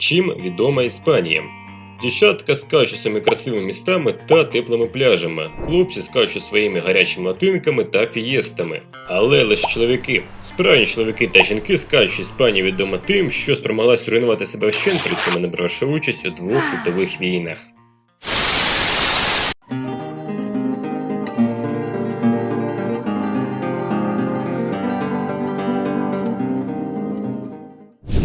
Чим відома Іспанія? Дівчатка скачуть своїми красивими містами та теплими пляжами, хлопці скачуть своїми гарячими латинками та фієстами. Але лише чоловіки. Справжні чоловіки та жінки скачуть Іспанія відома тим, що спромоглась руйнувати себе вщент, при цьому не бравши участь у двох світових війнах.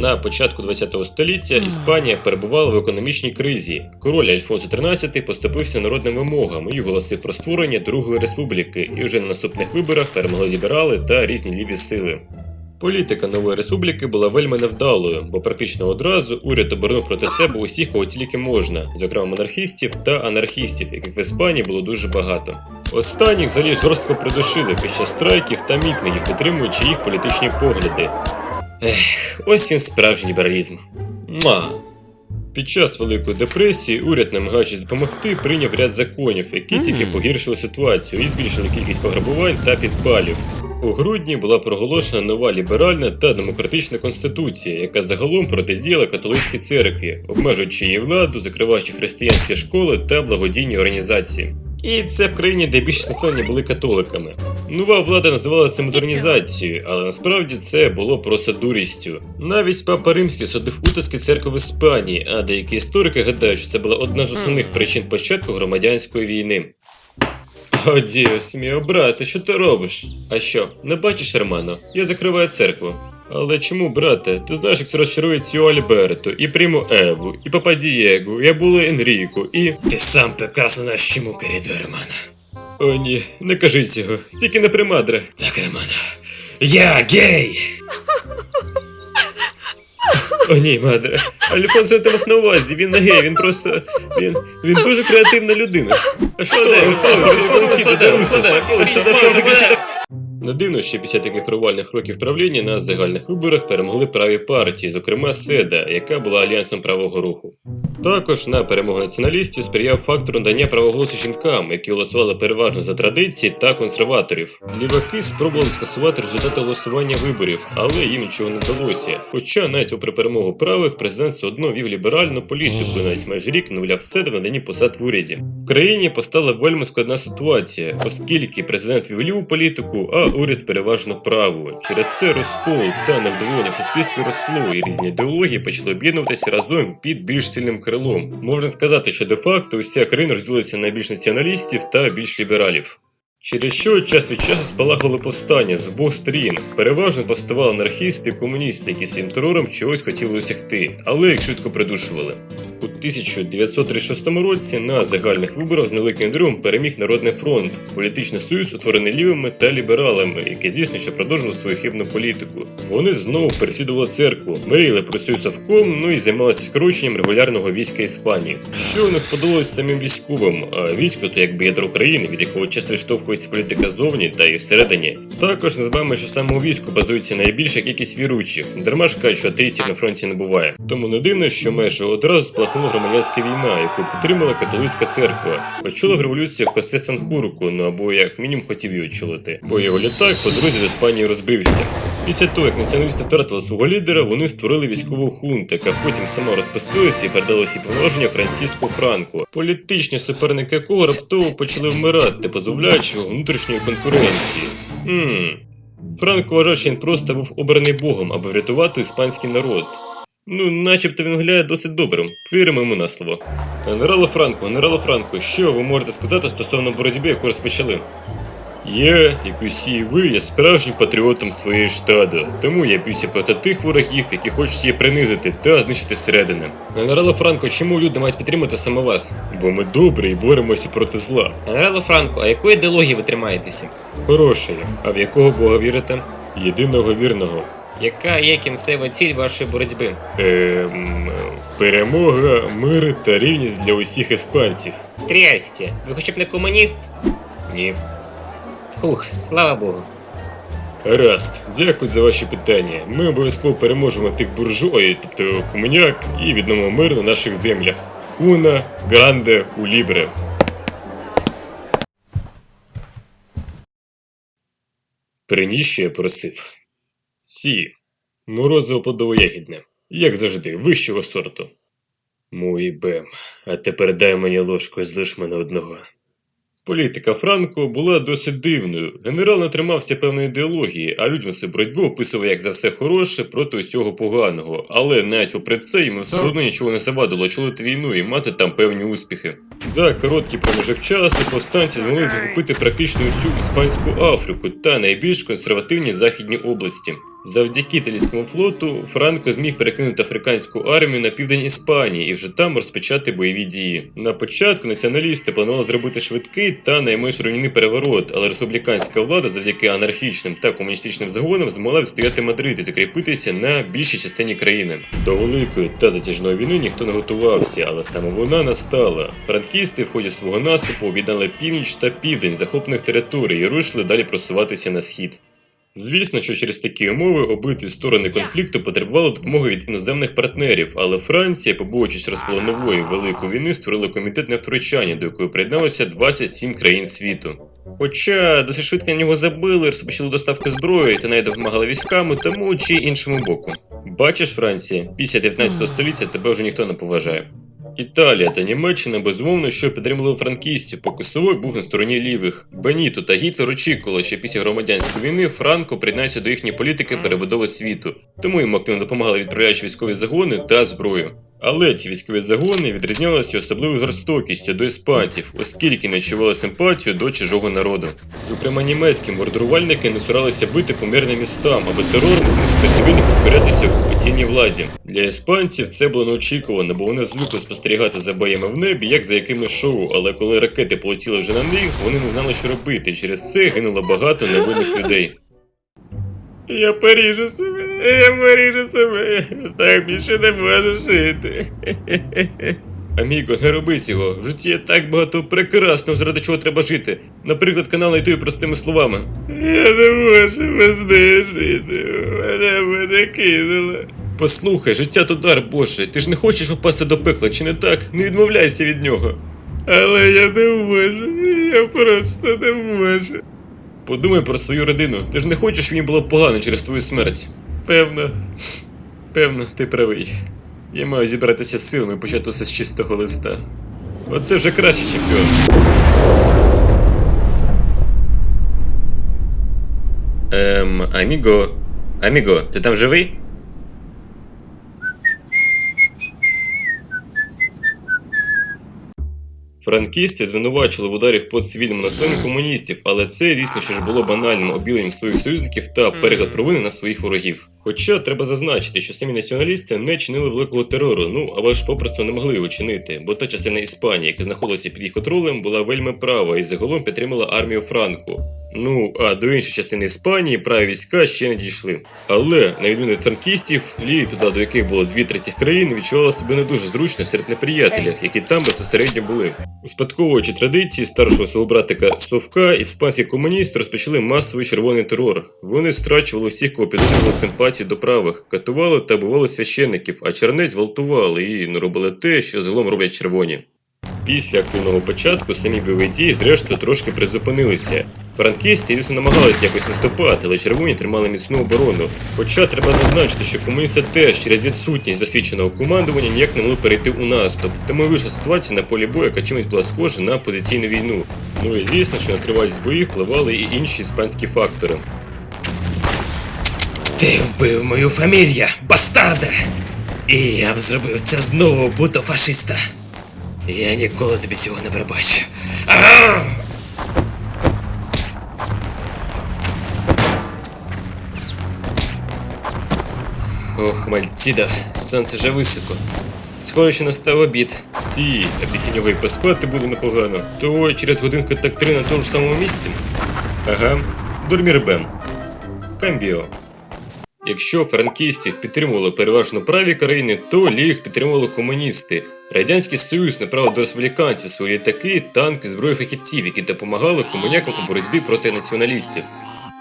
На початку ХХ століття Іспанія перебувала в економічній кризі. Король Альфонсо XIII поступився народним вимогам і оголосив про створення Другої республіки, і вже на наступних виборах перемогли ліберали та різні ліві сили. Політика нової республіки була вельми невдалою, бо практично одразу уряд обернув проти себе усіх, кого тільки можна, зокрема монархістів та анархістів, яких в Іспанії було дуже багато. Останніх взагалі жорстко придушили під час страйків та мітингів, підтримуючи їх політичні погляди. Ех, ось він справжній лібералізм. Муа. Під час Великої депресії уряд, намагаючись допомогти, прийняв ряд законів, які тільки погіршили ситуацію і збільшили кількість пограбувань та підпалів. У грудні була проголошена нова ліберальна та демократична конституція, яка загалом протидіяла католицькій церкві, обмежуючи її владу, закриваючи християнські школи та благодійні організації. І це в країні, де більшість населення були католиками. Нова влада називалася модернізацією, але насправді це було просто дурістю. Навіть папа Римський судив утиски церкви в Іспанії, а деякі історики гадають, що це була одна з основних причин початку громадянської війни. О, Діос, мій брате, що ти робиш? А що, не бачиш, Ермано? Я закриваю церкву. Але чому, брате? Ти знаєш, як це розчарує цю Альберту, і Приму Еву, і Папа Дієгу, і Абулу Енріку, і. Ти сам прекрасно знаєш, чому коридор, Романа. О, ні, не кажи цього, тільки не примадре. Так, Романа. Я гей! О, ні, мадре. Альфонсо не мав на увазі, він не гей, він просто. Він. він дуже креативна людина. А що ти, не дивно, що після таких провальних років правління на загальних виборах перемогли праві партії, зокрема Седа, яка була альянсом правого руху. Також на перемогу націоналістів сприяв фактор надання правоголосу жінкам, які голосували переважно за традиції та консерваторів. Ліваки спробували скасувати результати голосування виборів, але їм нічого не вдалося. Хоча навіть попри перемогу правих, президент все одно вів ліберальну політику, навіть майже рік навляв Седа в наданні посад в уряді. В країні постала вельми складна ситуація, оскільки президент вів ліву політику, а уряд переважно право. Через це розкол та невдоволення в суспільстві росло, і різні ідеології почали об'єднуватися разом під більш сильним крилом. Можна сказати, що де-факто уся країна розділилася на більш націоналістів та більш лібералів. Через що час від часу спалахували повстання з обох сторін. Переважно повставали анархісти і комуністи, які своїм терором чогось хотіли осягти, але їх швидко придушували. У 1936 році на загальних виборах з невеликим відривом переміг Народний фронт, політичний союз, утворений лівими та лібералами, які, звісно, що продовжували свою хибну політику. Вони знову пересідували церкву, мріяли про союз совком, ну і займалися скороченням регулярного війська Іспанії. Що не сподобалось самим військовим, а військо то якби ядро країни, від якого часто відштовхується політика зовні та і всередині. Також не збаємо, що саме у війську базується найбільша кількість віруючих. Дарма ж кажуть, що атеїстів на фронті не буває. Тому не дивно, що майже одразу спалахнула громадянська війна, яку підтримала католицька церква. Очолив революцію Хосе Санхуруку, ну або як мінімум хотів її очолити, бо його літак по дорозі до Іспанії розбився. Після того, як націоналісти втратили свого лідера, вони створили військову хунту, яка потім сама розпустилася і передала всі повноваження Франциску Франку, політичні суперники якого раптово почали вмирати, позбавляючи його внутрішньої конкуренції. Хм. Франко вважав, що він просто був обраний Богом, аби врятувати іспанський народ. Ну, начебто він виглядає досить добрим. Повіримо йому на слово. Генералу Франко, генералу Франко, що ви можете сказати стосовно боротьби, яку розпочали? Я, як усі ви, є справжнім патріотом своєї штаду, тому я б'юся проти тих ворогів, які хочуть її принизити та знищити зсередини. Генералу Франко, чому люди мають підтримати саме вас? Бо ми добрі і боремося проти зла. Генералу Франко, а якої ідеології ви тримаєтеся? Хорошої. А в якого бога вірите? Єдиного вірного. Яка є кінцева ціль вашої боротьби? Ем, перемога, мир та рівність для усіх іспанців. Трясті, ви хоча б не комуніст? Ні. Хух, слава Богу. Гаразд, дякую за ваші питання. Ми обов'язково переможемо тих буржуї, тобто комуняк, і відновимо мир на наших землях. Уна, гранде, улібре. Приніс, я просив. Сі, морозиво плодово-ягідне. Як завжди, вищого сорту. Мой Бем, а тепер дай мені ложку і злиш мене одного. Політика Франко була досить дивною. Генерал не тримався певної ідеології, а людьми свою боротьбу описував як за все хороше проти усього поганого. Але навіть попри це йому все одно нічого не завадило очолити війну і мати там певні успіхи. За короткий проміжок часу повстанці змогли захопити практично усю іспанську Африку та найбільш консервативні західні області. Завдяки італійському флоту Франко зміг перекинути африканську армію на південь Іспанії і вже там розпочати бойові дії. На початку націоналісти планували зробити швидкий та найменш руйнівний переворот, але республіканська влада завдяки анархічним та комуністичним загонам змогла відстояти Мадрид і закріпитися на більшій частині країни. До великої та затяжної війни ніхто не готувався, але саме вона настала. Франкісти в ході свого наступу об'єднали північ та південь захоплених територій і рушили далі просуватися на схід. Звісно, що через такі умови обидві сторони конфлікту потребували допомоги від іноземних партнерів, але Франція, побоюючись розпалу нової великої війни, створила комітет невтручання, до якої приєдналося 27 країн світу. Хоча досить швидко на нього забили, розпочали доставки зброї та навіть допомагали військами тому чи іншому боку. Бачиш, Франція, після 19 століття тебе вже ніхто не поважає. Італія та Німеччина безумовно, що підтримали франкістів, поки Совой був на стороні лівих. Беніто та Гітлер очікували, що після громадянської війни Франко приєднається до їхньої політики перебудови світу, тому їм активно допомагали відправляючи військові загони та зброю. Але ці військові загони відрізнялися особливою жорстокістю до іспанців, оскільки не відчували симпатію до чужого народу. Зокрема, німецькі мордорувальники не старалися бити по мирним містам, аби терор не змусив цивільних підкорятися окупаційній владі. Для іспанців це було неочікувано, бо вони звикли спостерігати за боями в небі, як за якимось шоу. Але коли ракети полетіли вже на них, вони не знали, що робити. Через це гинуло багато невинних людей. Я поріжу себе, я поріжу себе, так більше не можу жити. Аміго, не роби цього. В житті є так багато прекрасного, заради чого треба жити. Наприклад, канал на ютубі простими словами. Я не можу без неї жити. Мене мене кинули. Послухай, життя то дар Боже, ти ж не хочеш попасти до пекла, чи не так? Не відмовляйся від нього. Але я не можу, я просто не можу. Подумай про свою родину. Ти ж не хочеш, щоб було погано через твою смерть. Певно. Певно, ти правий. Я маю зібратися з силами і почати все з чистого листа. Оце вже краще, чемпіон. Ем, Аміго. Аміго, ти там живий? Франкісти звинувачили в ударів по цивільному населенню комуністів, але це, звісно, що ж було банальним обіленням своїх союзників та перегляд провини на своїх ворогів. Хоча треба зазначити, що самі націоналісти не чинили великого терору, ну або ж попросту не могли його чинити, бо та частина Іспанії, яка знаходилася під їх контролем, була вельми права і загалом підтримала армію Франку. Ну, а до іншої частини Іспанії праві війська ще не дійшли. Але, на відміну від франкістів, ліві, під яких було дві треті країн, відчували себе не дуже зручно серед неприятелів, які там безпосередньо були. Успадковуючи традиції старшого свого братика Совка, іспанські комуністи розпочали масовий червоний терор. Вони страчували усіх, кого підозрювали симпатії до правих, катували та бували священників, а чернець гвалтували і не робили те, що загалом роблять червоні. Після активного початку самі бойові дії зрештою трошки призупинилися. Франкісти, звісно, намагалися якось наступати, але червоні тримали міцну оборону. Хоча треба зазначити, що комуністи теж через відсутність досвідченого командування ніяк не могли перейти у наступ. Тому вийшла ситуація на полі бою, яка чимось була схожа на позиційну війну. Ну і звісно, що на тривалість боїв впливали і інші іспанські фактори. Ти вбив мою фамілію, бастарда! І я б зробив це знову, будто фашиста. Я ніколи тобі цього не пробачу. Ага! Ох, Мальтіда, сонце вже високо. Схоже, настав обід. Сі, а нього поспати буде непогано. То через годинку так три на тому ж самому місці. Ага, Дурмірбен. Камбіо. Якщо франкістів підтримували переважно праві країни, то ліг підтримували комуністи. Радянський Союз направив до республіканців свої літаки, танки, зброю фахівців, які допомагали комунякам у боротьбі проти націоналістів.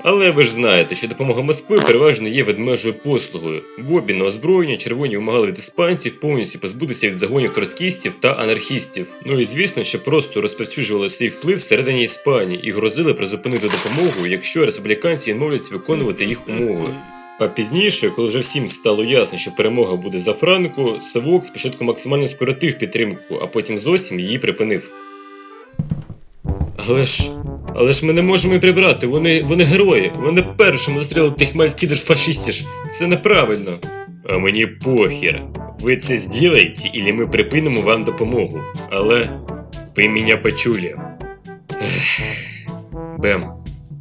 Але ви ж знаєте, що допомога Москви переважно є ведмежою послугою. В обмін на озброєння червоні вимагали від іспанців повністю позбутися від загонів троцкістів та анархістів. Ну і звісно, що просто розповсюджували свій вплив всередині Іспанії і грозили призупинити допомогу, якщо республіканці відмовляться виконувати їх умови. А пізніше, коли вже всім стало ясно, що перемога буде за Франко, Савок спочатку максимально скоротив підтримку, а потім зовсім її припинив. Але ж. Але ж ми не можемо їх прибрати, вони, вони герої, вони першими застріли тих мальтідер фашистів. Це неправильно. А мені похер. Ви це зробите, і ми припинимо вам допомогу. Але ви мене почули. Бем.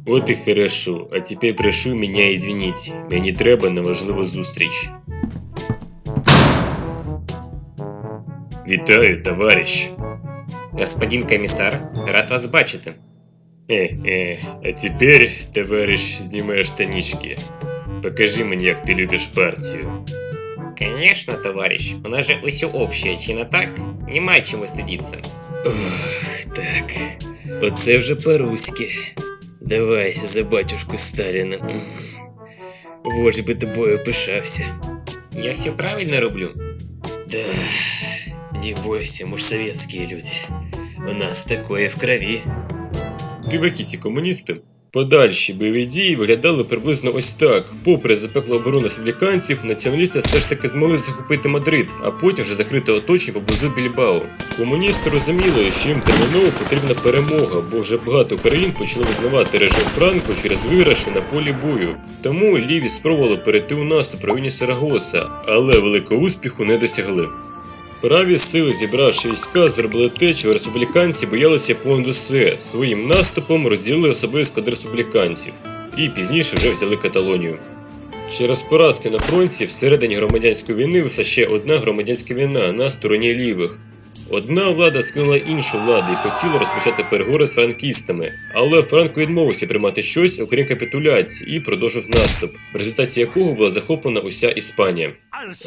От і хорошо, а тепер прошу мене извинить. Мені треба на важливу зустріч. Вітаю, товариш. Господин комісар, рад вас бачити. Е-е, а тепер, товариш, знімаєш штанички. Покажи мені, як ти любиш партію. Конечно, товарищ, у нас же все общее, чи не так? Нема чому стидіться. Ох, так. Оце вже по-руськи. Давай за батюшку Сталіна. М. Вождь би тобою пишався. Я все правильно роблю. Да, не бойся, мы ж советские люди. У нас такое в крові. Диваки ці комуністи. Подальші бойові дії виглядали приблизно ось так. Попри запеклу оборону республіканців, націоналісти все ж таки змогли захопити Мадрид, а потім вже закрити оточення поблизу Більбао. Комуністи розуміли, що їм терміново потрібна перемога, бо вже багато країн почали визнавати режим Франко через виграші на полі бою. Тому ліві спробували перейти у наступ районі Сарагоса, але великого успіху не досягли. Праві сили, зібравши війська, зробили те, чого республіканці боялися понад усе. Своїм наступом розділили особовий склад республіканців і пізніше вже взяли Каталонію. Через поразки на фронті всередині громадянської війни вийшла ще одна громадянська війна на стороні лівих. Одна влада скинула іншу владу і хотіла розпочати переговори з франкістами, але Франко відмовився приймати щось, окрім капітуляції, і продовжив наступ, в результаті якого була захоплена уся Іспанія.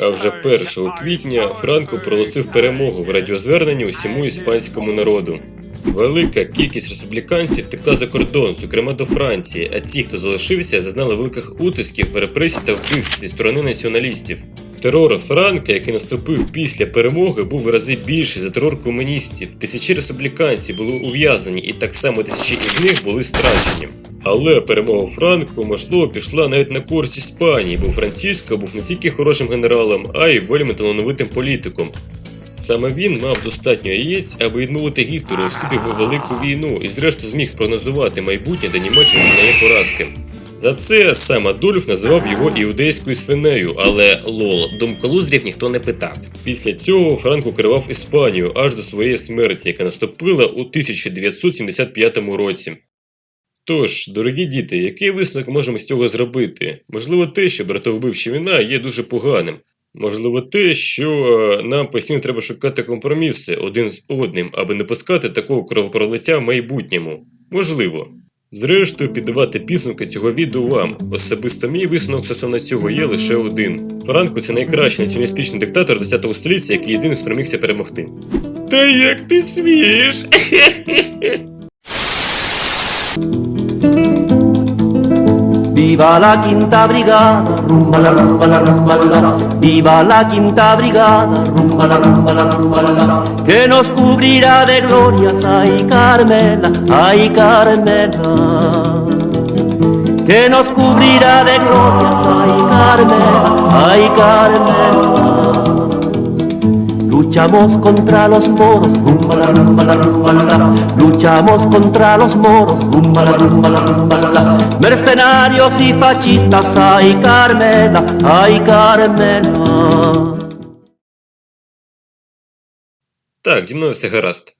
А вже 1 квітня Франко проголосив перемогу в радіозверненні усьому іспанському народу. Велика кількість республіканців втекла за кордон, зокрема до Франції, а ті, хто залишився, зазнали великих утисків, репресій та вбивств зі сторони націоналістів. Терор Франка, який наступив після перемоги, був в рази більший за терор комуністів. Тисячі республіканців були ув'язнені, і так само тисячі із них були страчені. Але перемога Франко, можливо, пішла навіть на користь Іспанії, бо Франциско був не тільки хорошим генералом, а й вельми талановитим політиком. Саме він мав достатньо яєць, аби відмовити Гітлеру у вступі в велику війну і зрештою зміг спрогнозувати майбутнє, де Німеччина зазнає поразки. За це сам Адольф називав його іудейською свинею, але лол, думку лузрів ніхто не питав. Після цього Франко керував Іспанію аж до своєї смерті, яка наступила у 1975 році. Тож, дорогі діти, який висновок можемо з цього зробити? Можливо, те, що братовбивча війна є дуже поганим. Можливо, те, що е, нам постійно треба шукати компроміси один з одним, аби не пускати такого кровопролиття в майбутньому. Можливо. Зрештою, піддавати підсумки цього відео вам. Особисто мій висновок стосовно цього є лише один. Франко це найкращий націоналістичний диктатор 20 століття, який єдиний спромігся перемогти. Та як ти смієш? Viva la quinta brigada, rumba la rumba la. Viva la quinta brigada, rumba la. Que nos cubrirá de glorias, ay Carmela, ay Carmela. Que nos cubrirá de glorias, ay Carmela, ay Carmela. Luchamos contra los moros, rumba la rumba la rumba la. Luchamos contra los moros, rumba la rumba la rumba la. Mercenarios y fascistas, ay Carmela, ay Carmela. Так, зі мною все гаразд.